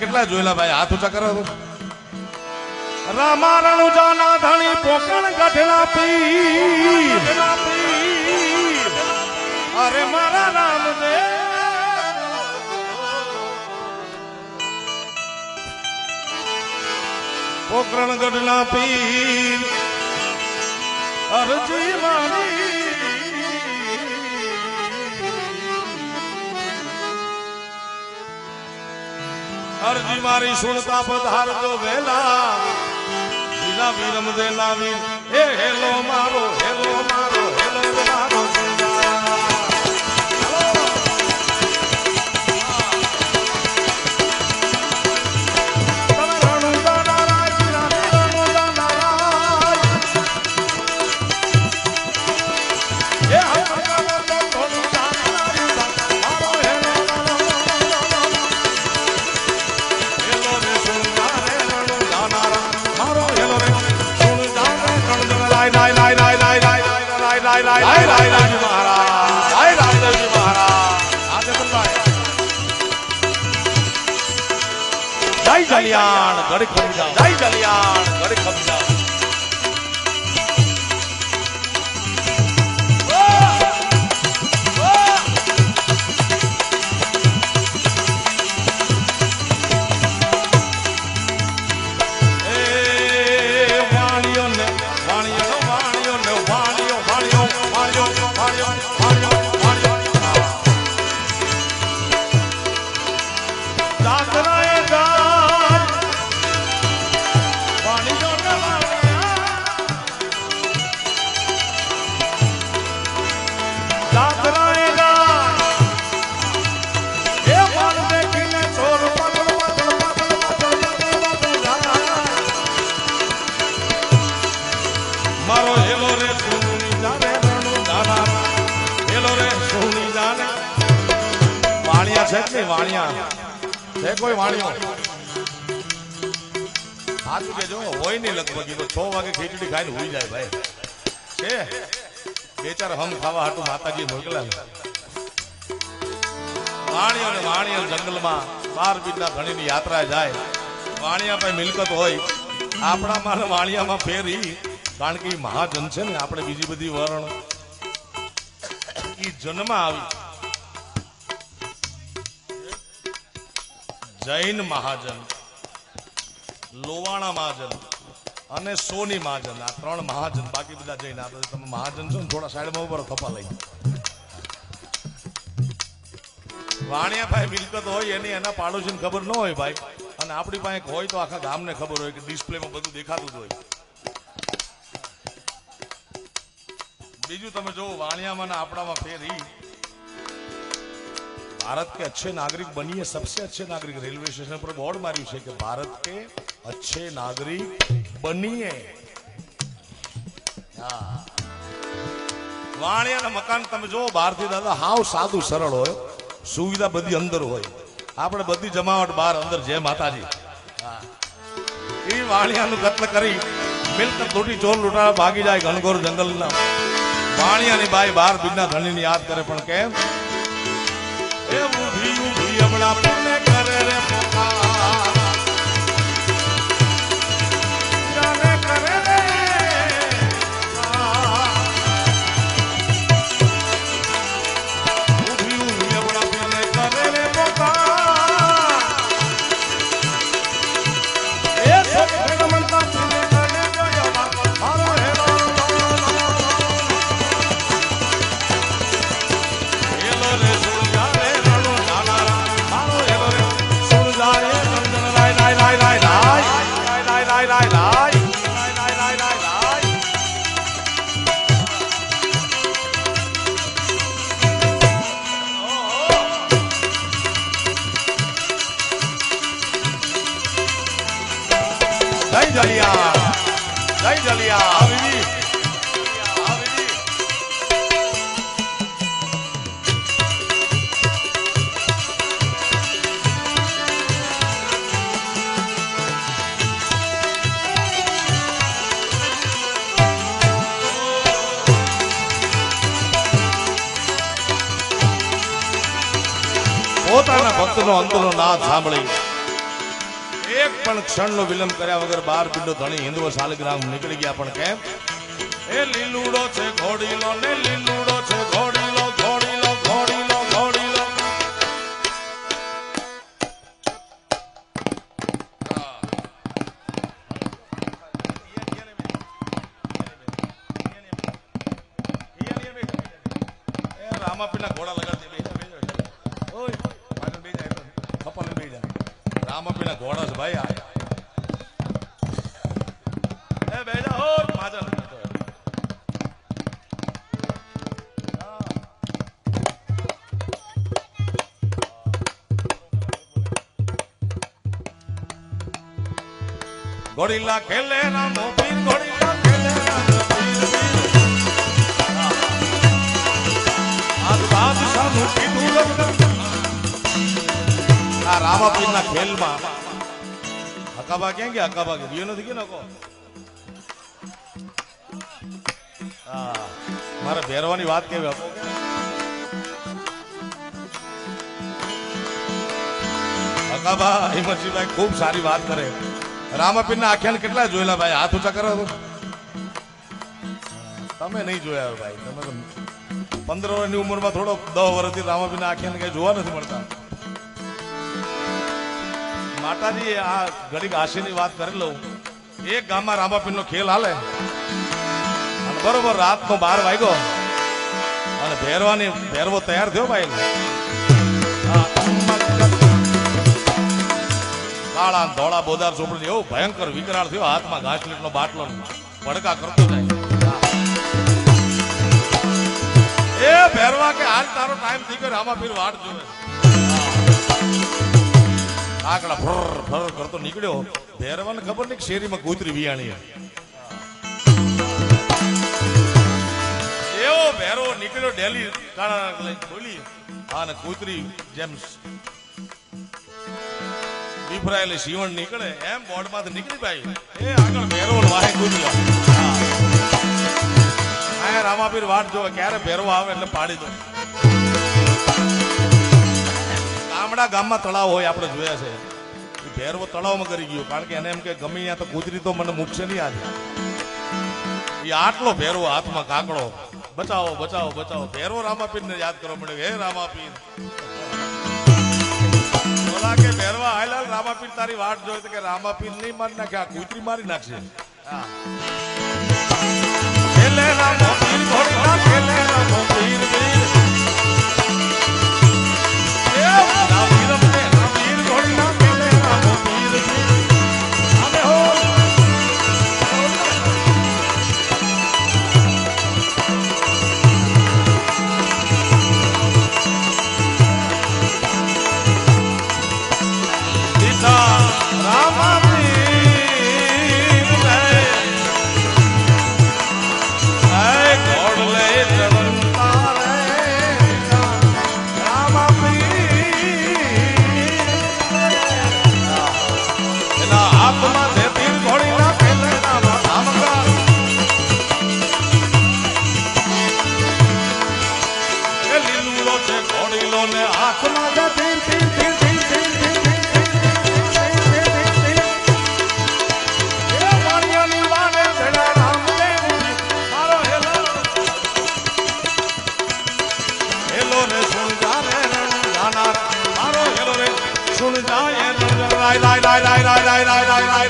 કેટલા જોયેલા ભાઈ? હાથ ઊંચા કરો તો. રામારણ જાના ધણી પોકણ ગઢના પીર. અરે મારા રામદેવ. પોકરણ ગઢના પીર. અરજી મારી. અરજી મારી સુણતા પધારજો વેલા. બીજા વીરમ દેલા વીર. હે હેલો મારો હેલો મારો. જય જલિયાણ. ગઢ ખમજા જય જલિયાણ. ગઢ ખમજા વાણિયો વાણિયો વાણિયો વાણિયો વાણિયો વાણિયો મારો હેલો રે સોની જાને રણુ દાના હેલો રે સોની જાને વાણિયા છે કે વાણિયા? છે કોઈ વાણિયો સાચું કેજો હોય નહીં લગભગ તો છ વાગે ખીચડી ખાઈને હુઈ જાય ભાઈ. છે? બે ચાર હમ ખાવા હાટું માતાજી મોકલા વાણિયો ને વાણિયો જંગલમાં બાર બીજના ધણીની યાત્રા જાય. વાણિયા પાસે મિલકત હોય આપણામાં વાણિયામાં ફેરી કારણ કે એ મહાજન છે ને, આપણે બીજી બધી વરણ એ જન્મ આવી. જૈન મહાજન, લોવાણા મહાજન અને સોની મહાજન, આ ત્રણ મહાજન, બાકી બધા જૈન આપણે તમે મહાજન છો ને, થોડા સાઈડમાં ઉપર થપા લઈ વાણિયા ભાઈ મિલકત હોય એની એના પાડોશીને ખબર ન હોય ભાઈ, અને આપણી પાસે હોય તો આખા ગામને ખબર હોય કે ડિસ્પ્લેમાં બધું દેખાતું જ હોય. બીજું તમે જો વાણિયામાં આપણામાં ફેરી. ભારત કે અચ્છે નાગરિક બનીએ सबसे અચ્છે નાગરિક. રેલવે સ્ટેશન પર બોર્ડ मार्यू है कि भारत के अच्छे नागरिक बनिए વાણિયાના મકાન તમે જો બહારથી દાદા, હાવ સાદું સરળ હોય. સુવિધા બધી અંદર હોય. આપણે બધી જમાવટ બહાર અંદર જય માતાજી. એ વાણિયાનું કત્લ કરી મિલકત લૂંટી, ચોર લૂંટાળા ભાગી જાય ઘણઘોર જંગલના. વાણિયાની બાઈ બાર બીજના ધણીને યાદ કરે પણ કેમ એ ઊભી ઊભી હમણાં કરે રે પોકાર. જલિયા જય જલિયા. આવી પોતાના ભક્તનો અંતનો નાદ સાંભળી. એક પણ ક્ષણનો વિલંબ કર્યા વગર બાર પિંડો ધણી હિન્દુઓ શાલિગ્રામ નીકળી ગયા. પણ કેમ? એ લીલુડો છે ઘોડીલો ને લીલુડો છે ઘોડીલો ઘોડીલો ઘોડીલો ઘોડીલો. રામાપીના ઘોડા લગાડતી ગોરીલા ખેલે રામો પીર ગોરીલા ખેલે રામો પીર. આ રામાપીરના ખેલમાં. હકાબા ક્યાં ગયા? હકાબા ગયા? રહ્યો નથી કે નકો મારે ભેરવાની વાત કેવી આપો? હકાબા હિંમતસિંહભાઈ ખૂબ સારી વાત કરે. રામાપીરના આખ્યાન કેટલા જોયેલા ભાઈ? હાથ ઊંચા કરો તમે નહીં જોયા ભાઈ. તમે પંદર વર્ષની ઉંમરમાં થોડો દસ વર્ષથી રામાપીના આખ્યાન કઈ જોવા નથી મળતા. માતાજી, આ ઘડીક આશીની વાત કરી લઉં. એક ગામમાં રામાપીરનો ખેલ હાલે. બરોબર રાતનો બાર વાગ્યો. અને ભેરવાની, ભેરવો તૈયાર થયો ભાઈ. કાળા ધોળા બોદાર ચોપડી એવો ભયંકર વિકરાળ થયો હાથમાં ઘાસલીટનો બાટલો ને ભડકા કરતો જાય. એ ભેરવા કે હાલ તારો ટાઈમ થઈ ગયો રામાપીર વાટ જોવે. આકડા ફર ફર કરતો નીકળ્યો. ભેરવાને ખબર નહીં શેરીમાં કૂતરી વિયાણી. એવો ભેરો નીકળ્યો ડેલી કાળા ખોલી અને કૂતરી જેમ વિફરાયેલી સીવણ નીકળે, એમ બોર્ડમાંથી નીકળી ભાઈ એ આગળ ભેરવો વાહે ગુજરો રામાપીર વાટ જોવે ક્યારે ભેરો આવે એટલે પાડી દો. ગામડા ગામમાં તળાવ હોય, આપણે જોયા છે. ભેરવો તળાવમાં કરી ગયો, કારણ કે એને એમ કે ગમે ત્યાં તો કૂતરી તો મને મૂકશે નહીં આજે. એ આટલો ભેરવો હાથમાં કાકડો. બચાવો બચાવો બચાવો. ભેરવો રામાપીર ને યાદ કરવો પડે હે રામાપીર બોલા કે ભેરવા રામાપીર તારી વાટ જોઈ કે રામાપીર નહીં મારી નાખે આ કૂતરી મારી નાખશે. એટલે રામાપીર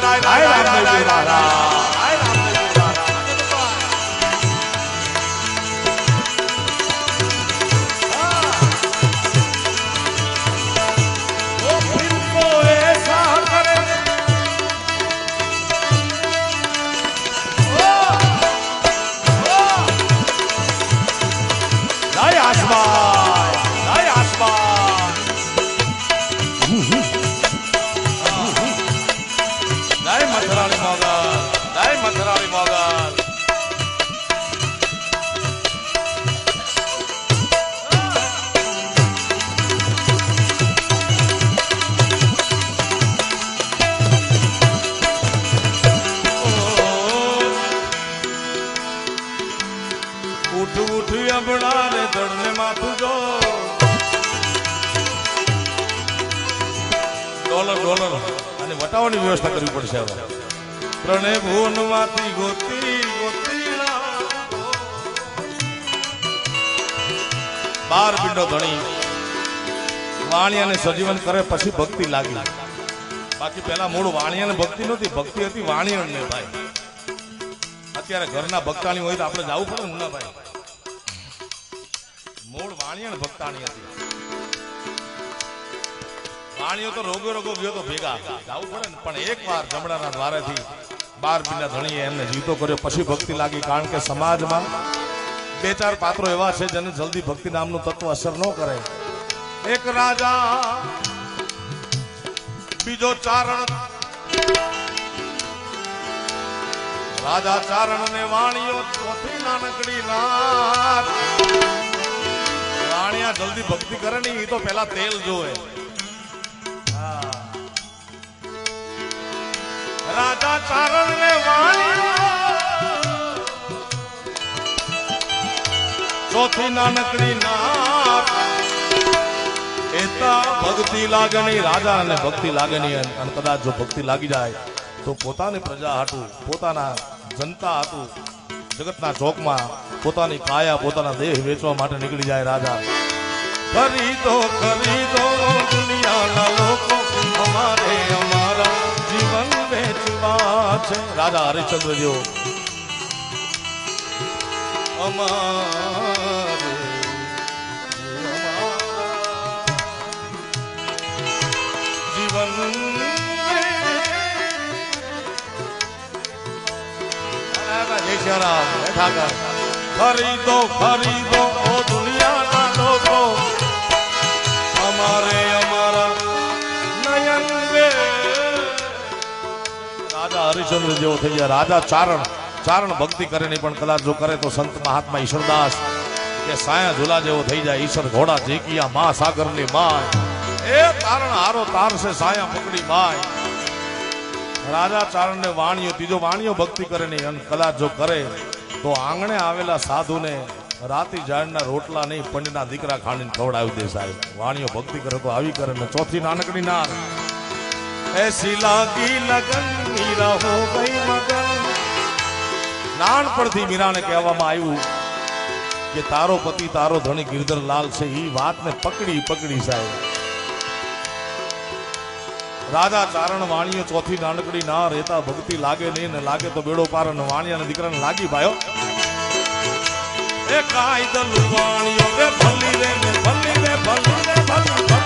来来来来来来。ઉઠ ઉઠ અબડા ને ધણને માથું જો. Dollar dollar. અને વટાવાની વ્યવસ્થા કરવી પડશે હવે. પ્રણે ભુવનમાંથી ગોતી ગોતી બાર પીંડો ધણી. વાણિયાને સજીવન કરે પછી ભક્તિ લાગી. બાકી પેલા મૂળ વાણિયાને ભક્તિ નહોતી, ભક્તિ હતી વાણિયાને ભાઈ. અત્યારે ઘરના ભક્તાણી હોય તો આપણે જવું પડે ને ભાઈ. વાણિયણ ભક્તાણી હતી. વાણીઓ તો રોગો રોગો ગયો તો ભેગા. જવું પડે ને, પણ એક વાર જમણાના દ્વારેથી બાર મહિના ધણીએ એમને જીતો કર્યો. પછી ભક્તિ લાગી, કારણ કે સમાજમાં બે ચાર પાત્રો એવા છે જેને જલ્દી ભક્તિ નામનું તત્વ અસર ન કરે. એક રાજા, બીજો ચારણ. રાજા ચારણ ને વાણીઓ ચોથી નાનકડી રાત. વાણિયા જલ્દી ભક્તિ કરે ને એ તો પેલા તેલ જોવે. રાજા ચારણ ને ચોથી નાનકડી ના ભક્તિ લાગે રાજા અને ભક્તિ લાગણી અને કદાચ જો ભક્તિ લાગી જાય, તો પોતાની પ્રજા હાટું, પોતાના જનતા હાટું, જગતના ચોકમાં પોતાની કાયા, પોતાના દેહ વેચવા માટે નીકળી જાય રાજા. ખરીદો ખરીદો, દુનિયાના લોકો, અમારે અમારા જીવન વેચવા છે. રાજા હરિશ્ચંદ્ર જેવો અમારે જીવન જય શ્રી રામ. ખરીદો ખરીદો, ઓ દુનિયાના થઈ ગયા. રાજા ચારણ ચારણ ભક્તિ કરે નહીં, પણ કદાચ જો કરે તો સંત મહાત્મા ઈશ્વરદાસ, કે સાયા ઝુલા જેવો થઈ જાય. ઈશ્વર ઘોડા ઝીકિયા મા સાગરની માય. એ તારણ હારો તારશે સાયા પકડી માય. રાજા ચારણ ને વાણીઓ, ત્રીજો વાણીઓ ભક્તિ કરે નહીં, અને કદાચ જો કરે તો આંગણે આવેલા સાધુને રાતી ઝાડના રોટલા નહીં, પંડના દીકરા ખાણીને ખવડાવી દે સાહેબ. વાણીઓ ભક્તિ કરે તો આવી કરે ને ચોથી નાનકડી નાર. એસી लागी लगन, मीरा હો ગઈ મગન નાનપણથી મીરાને કહેવામાં આવ્યું કે તારો પતિ, તારો ધણી ગિરધરલાલ છે એ વાતને પકડી પકડી સાહેબ. રાજા ચારણ વાણીઓ ચોથી નાનકડી ના રહેતા ભક્તિ લાગે નહીં ને લાગે તો બેડો પાર ને વાણિયા દીકરાને લાગી ભાયો એ કાયદલ વાણીઓ રે ભલી રે ભલી રે ભલી રે ભલી